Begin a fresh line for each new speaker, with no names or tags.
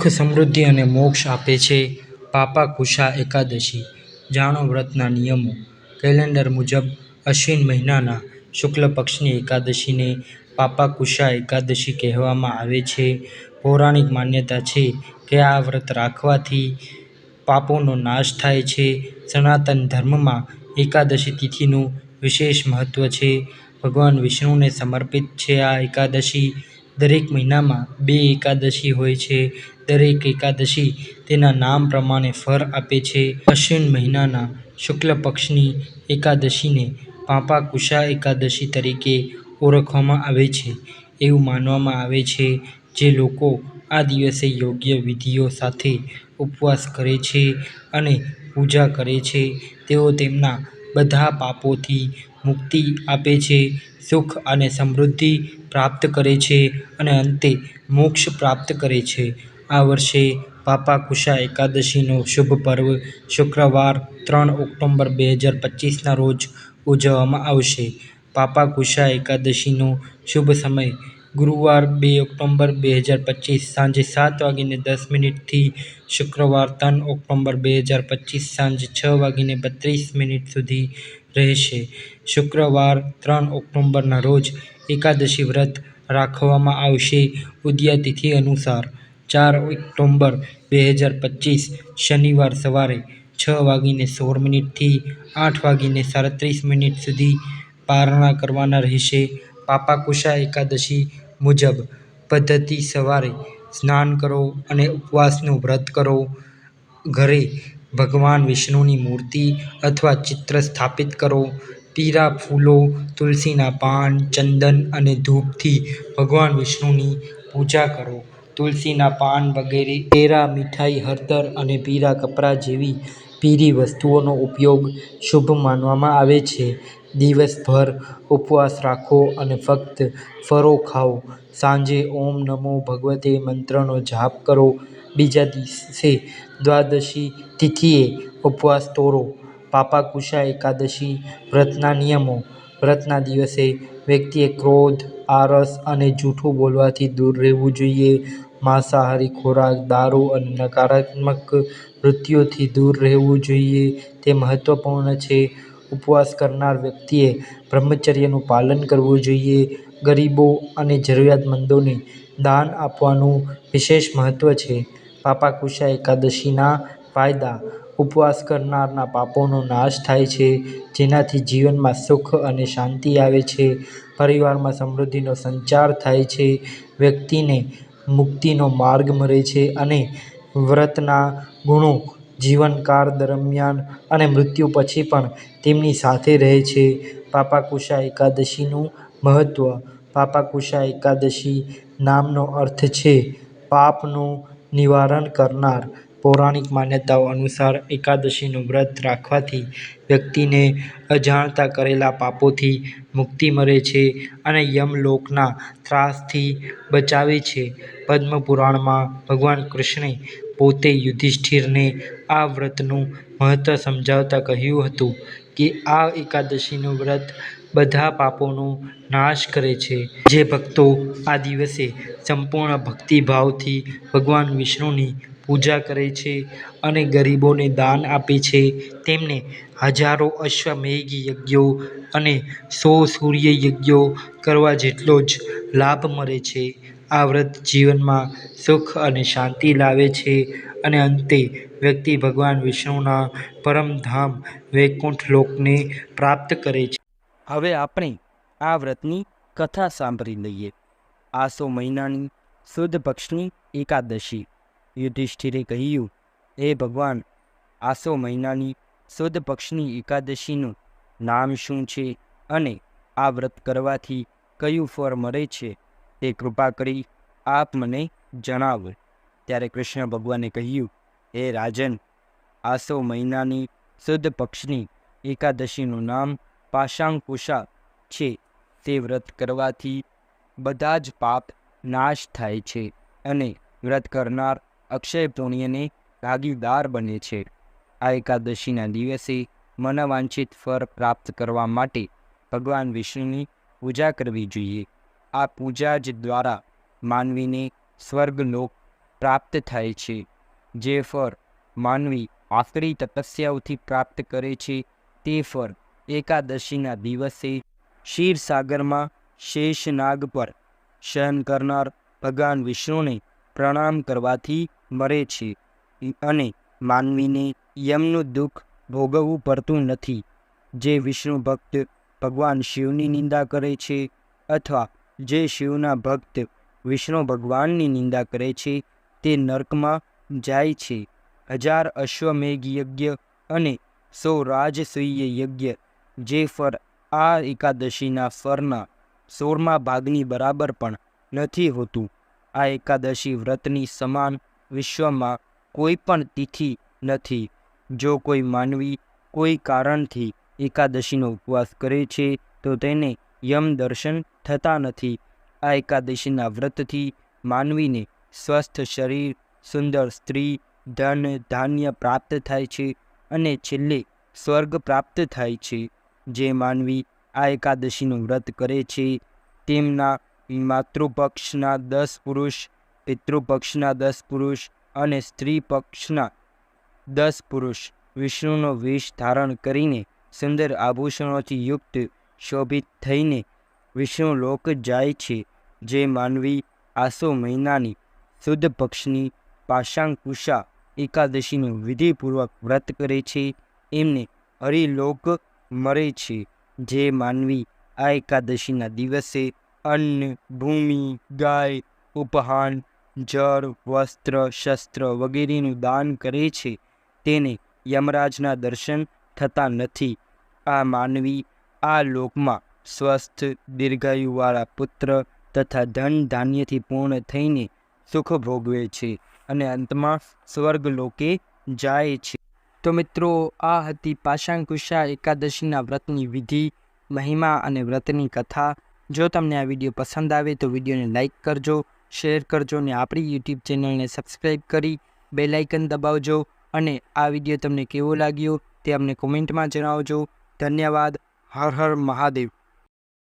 સુખ, સમૃદ્ધિ અને મોક્ષ આપે છે. પાપા કુશા એકાદશી. જાણો વ્રતના નિયમો. કેલેન્ડર મુજબ અશ્વિન મહિનાના શુક્લ પક્ષની એકાદશીને પાપા કુશા એકાદશી કહેવામાં આવે છે. પૌરાણિક માન્યતા છે કે આ વ્રત રાખવાથી પાપોનો નાશ થાય છે. સનાતન ધર્મમાં એકાદશી તિથિનું વિશેષ મહત્ત્વ છે. ભગવાન વિષ્ણુને સમર્પિત છે આ એકાદશી. દરેક મહિનામાં બે એકાદશી હોય છે. દરેક એકાદશી તેના નામ પ્રમાણે ફળ આપે છે. અશ્વિન મહિનાના શુક્લ પક્ષની એકાદશીને પાપાકુશા એકાદશી તરીકે ઓળખવામાં આવે છે. એવું માનવામાં આવે છે જે લોકો આ દિવસે યોગ્ય વિધિઓ સાથે ઉપવાસ કરે છે અને પૂજા કરે છે. તેઓ તેમના બધા પાપોથી મુક્તિ આપે છે, સુખ અને સમૃદ્ધિ પ્રાપ્ત કરે છે અને અંતે મોક્ષ પ્રાપ્ત કરે છે. આ વર્ષે પાપા કુશા એકાદશીનો શુભ પર્વ શુક્રવાર ત્રણ ઓક્ટોબર બે હજાર પચીસના રોજ ઉજવવામાં આવશે. પાપા કુશા એકાદશીનો શુભ સમય ગુરુવાર બે ઓક્ટોબર બે હજાર પચીસ સાંજે સાત વાગીને દસ મિનિટથી શુક્રવાર ત્રણ ઓક્ટોબર બે હજાર પચીસ સાંજે છ વાગીને બત્રીસ મિનિટ સુધી રહેશે. શુક્રવાર ત્રણ ઓક્ટોબરના રોજ એકાદશી વ્રત રાખવામાં આવશે. ઉદ્યાતિથિ અનુસાર ચાર ઓક્ટોબર બે હજાર પચીસ શનિવાર સવારે છ વાગીને સોળ મિનિટથી આઠ વાગીને સાડત્રીસ મિનિટ સુધી પારણા કરવાના રહેશે. પાપાકુશા એકાદશી મુજબ પદ્ધતિ સવારે સ્નાન કરો અને ઉપવાસનું વ્રત કરો. ઘરે ભગવાન વિષ્ણુની મૂર્તિ અથવા ચિત્ર સ્થાપિત કરો. પીળા ફૂલો, તુલસીના પાન, ચંદન અને ધૂપથી ભગવાન વિષ્ણુની પૂજા કરો. તુલસીના પાન વગેરે પેરા મીઠાઈ, હળદર અને પીળા કપડાં જેવી પીળી વસ્તુઓનો ઉપયોગ શુભ માનવામાં આવે છે. દિવસભર ઉપવાસ રાખો અને ફક્ત ફળો ખાઓ. સાંજે ઓમ નમો ભગવતે મંત્રનો જાપ કરો. બીજા દિવસે દ્વાદશી તિથિએ ઉપવાસ તોડો. પાપાકુશા એકાદશી વ્રતના નિયમો. વ્રતના દિવસે વ્યક્તિએ ક્રોધ, આરસ અને જૂઠું બોલવાથી દૂર રહેવું જોઈએ. માંસાહારી ખોરાક, દારૂ અને નકારાત્મક વૃત્તિઓથી દૂર રહેવું જોઈએ. તે મહત્વપૂર્ણ છે. ઉપવાસ કરનાર વ્યક્તિએ બ્રહ્મચર્યનું પાલન કરવું જોઈએ. ગરીબો અને જરૂરિયાતમંદોને દાન આપવાનું વિશેષ મહત્ત્વ છે. પાપા કુશા એકાદશીના ફાયદા. ઉપવાસ કરનારના પાપોનો નાશ થાય છે, જેનાથી જીવનમાં સુખ અને શાંતિ આવે છે. પરિવારમાં સમૃદ્ધિનો સંચાર થાય છે, વ્યક્તિને મુક્તિનો માર્ગ મળે છે અને વ્રતના ગુણો જીવનકાળ દરમિયાન અને મૃત્યુ પછી પણ તેમની સાથે રહે છે. પાપા કુશા એકાદશીનું મહત્વ પાપાકુશા એકાદશી નામનો અર્થ છે પાપનું નિવારણ કરનાર. પૌરાણિક માન્યતાઓ અનુસાર એકાદશીનું વ્રત રાખવાથી વ્યક્તિને અજાણતા કરેલા પાપોથી મુક્તિ મળે છે અને યમલોકના ત્રાસથી બચાવે છે. પદ્મ પુરાણમાં ભગવાન કૃષ્ણે પોતે યુધિષ્ઠિરને આ વ્રતનું મહત્ત્વ સમજાવતા કહ્યું હતું કે આ એકાદશીનું વ્રત બધા પાપોનો નાશ કરે છે. જે ભક્તો આ દિવસે સંપૂર્ણ ભક્તિભાવથી ભગવાન વિષ્ણુની પૂજા કરે છે અને ગરીબોને દાન આપે છે, તેમને હજારો અશ્વમેઘ યજ્ઞો અને સો સૂર્ય યજ્ઞો કરવા જેટલો જ લાભ મળે છે. આ વ્રત જીવનમાં સુખ અને શાંતિ લાવે છે અને અંતે વ્યક્તિ ભગવાન વિષ્ણુના પરમધામ વૈકુંઠ લોકને પ્રાપ્ત કરે છે.
હવે આપણે આ વ્રતની કથા સાંભળી લઈએ. આસો મહિનાની શુદ્ધ પક્ષની એકાદશી. યુધિષ્ઠિરે કહ્યું, હે ભગવાન, આસો મહિનાની શુદ્ધ પક્ષની એકાદશીનું નામ શું છે અને આ વ્રત કરવાથી કયું ફળ મળે છે તે કૃપા કરી આપ મને જણાવો. ત્યારે કૃષ્ણ ભગવાને કહ્યું, હે રાજન, આસો મહિનાની શુદ્ધ પક્ષની એકાદશીનું નામ પાશાંકુશા છે તે વ્રત કરવાથી બધા જ પાપ નાશ થાય છે અને વ્રત કરનાર અક્ષય પુણ્યને ભાગીદાર બને છે. આ એકાદશીના દિવસે મનવાંછિત ફળ પ્રાપ્ત કરવા માટે ભગવાન વિષ્ણુની પૂજા કરવી જોઈએ. આ પૂજા જ દ્વારા માનવીને સ્વર્ગલોક પ્રાપ્ત થાય છે. જે ફળ માનવી આકરી તપસ્યાઓથી પ્રાપ્ત કરે છે તે ફળ એકાદશીના દિવસે ક્ષીરસાગરમાં શેષનાગ પર શયન કરનાર ભગવાન વિષ્ણુને પ્રણામ કરવાથી મળે છે. અને માનવીને યમનું દુઃખ ભોગવવું પડતું નથી. જે વિષ્ણુ ભક્ત ભગવાન શિવની નિંદા કરે છે અથવા જે શિવના ભક્ત વિષ્ણુ ભગવાનની નિંદા કરે છે તે નર્કમાં જાય છે. હજાર અશ્વમેઘ યજ્ઞ અને સો રાજસૂય યજ્ઞ જે ફર આ એકાદશીના ફરના સોળમા ભાગની બરાબર પણ નથી હોતું. આ એકાદશી વ્રતની સમાન વિશ્વમાં કોઈ પણ તિથિ નથી. જો કોઈ માનવી કોઈ કારણથી એકાદશીનો ઉપવાસ કરે છે, તો તેને યમ દર્શન થતા નથી. આ એકાદશીના વ્રતથી માનવીને સ્વસ્થ શરીર, સુંદર સ્ત્રી, ધન, ધાન્ય પ્રાપ્ત થાય છે અને છેલ્લે સ્વર્ગ પ્રાપ્ત થાય છે. જે માનવી આ એકાદશીનું વ્રત કરે છે, તેમના માતૃપક્ષના દસ પુરુષ, પિતૃપક્ષના દસ પુરુષ અને સ્ત્રી પક્ષના દસ પુરુષ વિષ્ણુનો વેશ ધારણ કરીને સુંદર આભૂષણોથી યુક્ત શોભિત થઈને વિષ્ણુ લોક જાય છે, જે માનવી આસો મહિનાની શુદ્ધ પક્ષની પાશાંકુશા એકાદશીનું વિધિપૂર્વક વ્રત કરે છે. એમને હરિલોક મળે છે, જે માનવી આ એકાદશીના દિવસે અન્ન, ભૂમિ, ગાય, ઉપહાન, જળ, વસ્ત્ર, શસ્ત્ર વગેરેનું દાન કરે છે. તેને યમરાજના દર્શન થતા નથી. આ માનવી આ લોકમાં સ્વસ્થ, દીર્ઘાયુવાળા પુત્ર તથા ધન ધાન્યથી પૂર્ણ થઈને સુખ ભોગવે છે અને અંતમાં સ્વર્ગ લોકે જાય છે. તો મિત્રો, આ હતી પાષાણકુશા એકાદશીના વ્રતની વિધિ, મહિમા અને વ્રતની કથા. જો તમને આ વીડિયો પસંદ આવે તો વિડીયોને લાઇક કરજો, શેર કરજો અને આપણી યુટ્યુબ ચેનલને સબસ્ક્રાઈબ કરી બેલાઇકન દબાવજો. અને આ વીડિયો તમને કેવો લાગ્યો તે અમને કોમેન્ટમાં જણાવજો. ધન્યવાદ. હર હર મહાદેવ.